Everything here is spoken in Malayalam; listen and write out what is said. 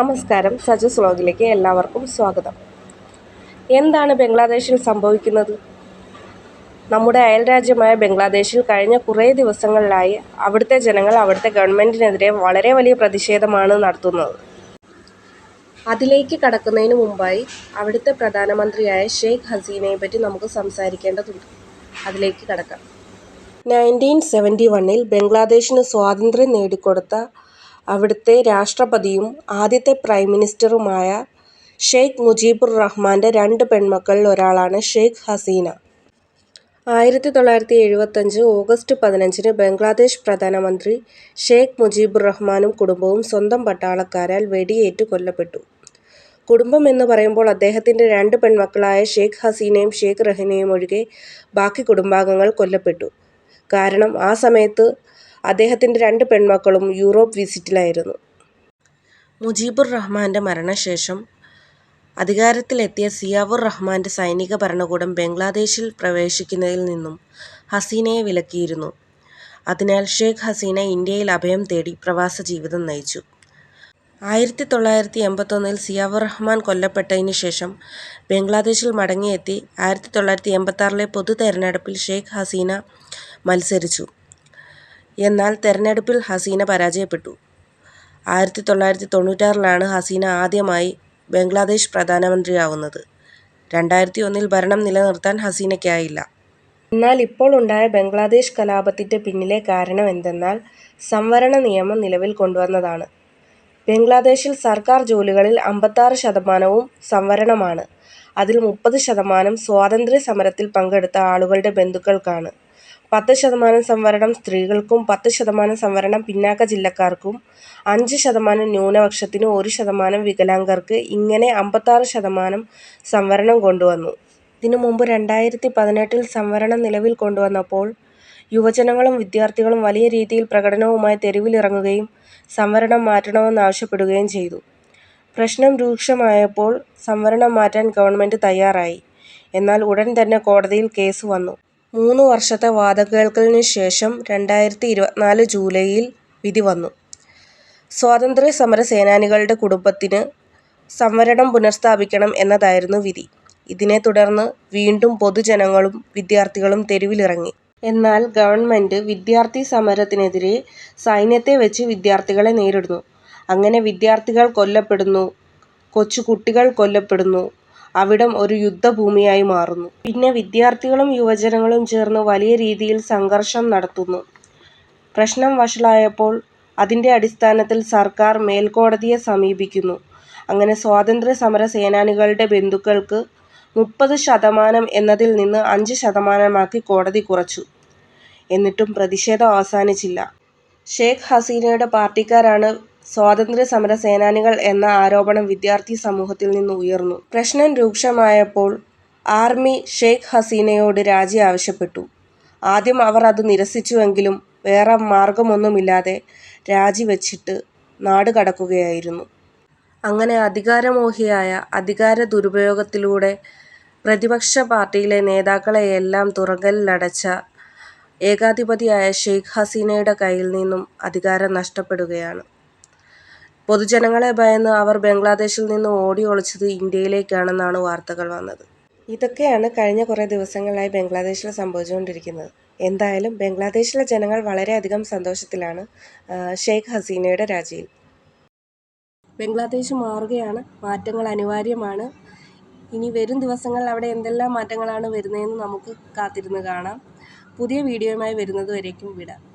നമസ്കാരം. സജസ് വ്ലോഗിലേക്ക് എല്ലാവർക്കും സ്വാഗതം. എന്താണ് ബംഗ്ലാദേശിൽ സംഭവിക്കുന്നത്? നമ്മുടെ അയൽരാജ്യമായ ബംഗ്ലാദേശിൽ കഴിഞ്ഞ കുറേ ദിവസങ്ങളിലായി അവിടുത്തെ ജനങ്ങൾ അവിടുത്തെ ഗവൺമെന്റിനെതിരെ വളരെ വലിയ പ്രതിഷേധമാണ് നടത്തുന്നത്. അതിലേക്ക് കടക്കുന്നതിന് മുമ്പായി അവിടുത്തെ പ്രധാനമന്ത്രിയായ ഷെയ്ഖ് ഹസീനയെ പറ്റി നമുക്ക് സംസാരിക്കേണ്ടതുണ്ട്. അതിലേക്ക് കടക്കാം. നയന്റീൻ സെവന്റി വണ്ണിൽ ബംഗ്ലാദേശിന് സ്വാതന്ത്ര്യം നേടിക്കൊടുത്ത അവിടുത്തെ രാഷ്ട്രപതിയും ആദ്യത്തെ പ്രൈം മിനിസ്റ്ററുമായ ഷെയ്ഖ് മുജീബുർ റഹ്മാന്റെ രണ്ട് പെൺമക്കളിൽ ഒരാളാണ് ഷെയ്ഖ് ഹസീന. ആയിരത്തി തൊള്ളായിരത്തി എഴുപത്തഞ്ച് ഓഗസ്റ്റ് പതിനഞ്ചിന് ബംഗ്ലാദേശ് പ്രധാനമന്ത്രി ഷെയ്ഖ് മുജീബുർ റഹ്മാനും കുടുംബവും സ്വന്തം പട്ടാളക്കാരാൽ വെടിയേറ്റ് കൊല്ലപ്പെട്ടു. കുടുംബം എന്ന് പറയുമ്പോൾ അദ്ദേഹത്തിന്റെ രണ്ട് പെൺമക്കളായ ഷെയ്ഖ് ഹസീനയും ഷെയ്ഖ് റഹീനയും ഒഴികെ ബാക്കി കുടുംബാംഗങ്ങൾ കൊല്ലപ്പെട്ടു. കാരണം ആ സമയത്ത് അദ്ദേഹത്തിന്റെ രണ്ട് പെൺമക്കളും യൂറോപ്പ് വിസിറ്റിലായിരുന്നു. മുജീബുർ റഹ്മാന്റെ മരണശേഷം അധികാരത്തിലെത്തിയ സിയാവുർ റഹ്മാന്റെ സൈനിക ഭരണകൂടം ബംഗ്ലാദേശിൽ പ്രവേശിക്കുന്നതിൽ നിന്നും ഹസീനയെ വിലക്കിയിരുന്നു. അതിനാൽ ഷെയ്ഖ് ഹസീന ഇന്ത്യയിൽ അഭയം തേടി പ്രവാസ ജീവിതം നയിച്ചു. ആയിരത്തി തൊള്ളായിരത്തി എൺപത്തൊന്നിൽ സിയാവുർ റഹ്മാൻ കൊല്ലപ്പെട്ടതിന് ശേഷം ബംഗ്ലാദേശിൽ മടങ്ങിയെത്തി ആയിരത്തി തൊള്ളായിരത്തി എൺപത്താറിലെ പൊതു തെരഞ്ഞെടുപ്പിൽ ഷെയ്ഖ് ഹസീന മത്സരിച്ചു. എന്നാൽ തെരഞ്ഞെടുപ്പിൽ ഹസീന പരാജയപ്പെട്ടു. ആയിരത്തി തൊള്ളായിരത്തി തൊണ്ണൂറ്റാറിലാണ് ഹസീന ആദ്യമായി ബംഗ്ലാദേശ് പ്രധാനമന്ത്രിയാവുന്നത്. രണ്ടായിരത്തി ഒന്നിൽ ഭരണം നിലനിർത്താൻ ഹസീനയ്ക്കായില്ല. എന്നാൽ ഇപ്പോൾ ഉണ്ടായ ബംഗ്ലാദേശ് കലാപത്തിന്റെ പിന്നിലെ കാരണം എന്തെന്നാൽ സംവരണ നിയമം നിലവിൽ കൊണ്ടുവന്നതാണ്. ബംഗ്ലാദേശിൽ സർക്കാർ ജോലികളിൽ അമ്പത്താറ് ശതമാനവും സംവരണമാണ്. അതിൽ മുപ്പത് ശതമാനം സ്വാതന്ത്ര്യ സമരത്തിൽ പങ്കെടുത്ത ആളുകളുടെ ബന്ധുക്കൾക്കാണ്. പത്ത് ശതമാനം സംവരണം സ്ത്രീകൾക്കും പത്ത് ശതമാനം സംവരണം പിന്നാക്ക ജില്ലക്കാർക്കും അഞ്ച് ശതമാനം ന്യൂനപക്ഷത്തിനും ഒരു ശതമാനം വികലാംഗർക്ക് ഇങ്ങനെ അമ്പത്താറ് ശതമാനം സംവരണം കൊണ്ടുവന്നു. ഇതിനു മുമ്പ് രണ്ടായിരത്തി പതിനെട്ടിൽ സംവരണം നിലവിൽ കൊണ്ടുവന്നപ്പോൾ യുവജനങ്ങളും വിദ്യാർത്ഥികളും വലിയ രീതിയിൽ പ്രകടനവുമായി തെരുവിലിറങ്ങുകയും സംവരണം മാറ്റണമെന്നാവശ്യപ്പെടുകയും ചെയ്തു. പ്രശ്നം രൂക്ഷമായപ്പോൾ സംവരണം മാറ്റാൻ ഗവൺമെന്റ് തയ്യാറായി. എന്നാൽ ഉടൻ തന്നെ കോടതിയിൽ കേസ് വന്നു. മൂന്ന് വർഷത്തെ വാദക്കേൾക്കലിനു ശേഷം രണ്ടായിരത്തി ഇരുപത്തിനാല് ജൂലൈയിൽ വിധി വന്നു. സ്വാതന്ത്ര്യ സമര സേനാനികളുടെ കുടുംബത്തിന് സംവരണം പുനഃസ്ഥാപിക്കണം എന്നതായിരുന്നു വിധി. ഇതിനെ തുടർന്ന് വീണ്ടും പൊതുജനങ്ങളും വിദ്യാർത്ഥികളും തെരുവിലിറങ്ങി. എന്നാൽ ഗവൺമെന്റ് വിദ്യാർത്ഥി സമരത്തിനെതിരെ സൈന്യത്തെ വെച്ച് വിദ്യാർത്ഥികളെ നേരിടുന്നു. അങ്ങനെ വിദ്യാർത്ഥികൾ കൊല്ലപ്പെടുന്നു കൊച്ചു കുട്ടികൾ കൊല്ലപ്പെടുന്നു അവിടം ഒരു യുദ്ധഭൂമിയായി മാറുന്നു. പിന്നെ വിദ്യാർത്ഥികളും യുവജനങ്ങളും ചേർന്ന് വലിയ രീതിയിൽ സംഘർഷം നടത്തുന്നു. പ്രശ്നം വഷളായപ്പോൾ അതിന്റെ അടിസ്ഥാനത്തിൽ സർക്കാർ മേൽക്കോടതിയെ സമീപിക്കുന്നു. അങ്ങനെ സ്വാതന്ത്ര്യ സമര സേനാനികളുടെ ബന്ധുക്കൾക്ക് മുപ്പത് ശതമാനം എന്നതിൽ നിന്ന് അഞ്ച് ശതമാനമാക്കി കോടതി കുറച്ചു. എന്നിട്ടും പ്രതിഷേധം അവസാനിച്ചില്ല. ഷേഖ് ഹസീനയുടെ പാർട്ടിക്കാരാണ് സ്വാതന്ത്ര്യ സമര സേനാനികൾ എന്ന ആരോപണം വിദ്യാർത്ഥി സമൂഹത്തിൽ നിന്ന് ഉയർന്നു. പ്രശ്നം രൂക്ഷമായപ്പോൾ ആർമി ഷെയ്ഖ് ഹസീനയോട് രാജി ആവശ്യപ്പെട്ടു. ആദ്യം അവർ അത് നിരസിച്ചുവെങ്കിലും വേറെ മാർഗമൊന്നുമില്ലാതെ രാജിവെച്ചിട്ട് നാട് കടക്കുകയായിരുന്നു. അങ്ങനെ അധികാരമോഹിയായ അധികാര ദുരുപയോഗത്തിലൂടെ പ്രതിപക്ഷ പാർട്ടിയിലെ നേതാക്കളെയെല്ലാം തുറങ്കലിലടച്ച ഏകാധിപതിയായ ഷെയ്ഖ് ഹസീനയുടെ കയ്യിൽ നിന്നും അധികാരം നഷ്ടപ്പെടുകയാണ്. പൊതുജനങ്ങളെ ഭയന്ന് അവർ ബംഗ്ലാദേശിൽ നിന്ന് ഓടി ഒളിച്ചത് ഇന്ത്യയിലേക്കാണെന്നാണ് വാർത്തകൾ വന്നത്. ഇതൊക്കെയാണ് കഴിഞ്ഞ കുറേ ദിവസങ്ങളായി ബംഗ്ലാദേശിൽ സംഭവിച്ചുകൊണ്ടിരിക്കുന്നത്. എന്തായാലും ബംഗ്ലാദേശിലെ ജനങ്ങൾ വളരെയധികം സന്തോഷത്തിലാണ് ഷെയ്ഖ് ഹസീനയുടെ രാജിയിൽ. ബംഗ്ലാദേശ് മാറുകയാണ് മാറ്റങ്ങൾ അനിവാര്യമാണ്. ഇനി വരും ദിവസങ്ങളിൽ അവിടെ എന്തെല്ലാം മാറ്റങ്ങളാണ് വരുന്നതെന്ന് നമുക്ക് കാത്തിരുന്ന് കാണാം. പുതിയ വീഡിയോയുമായി വരുന്നതുവരേക്കും വിടാം.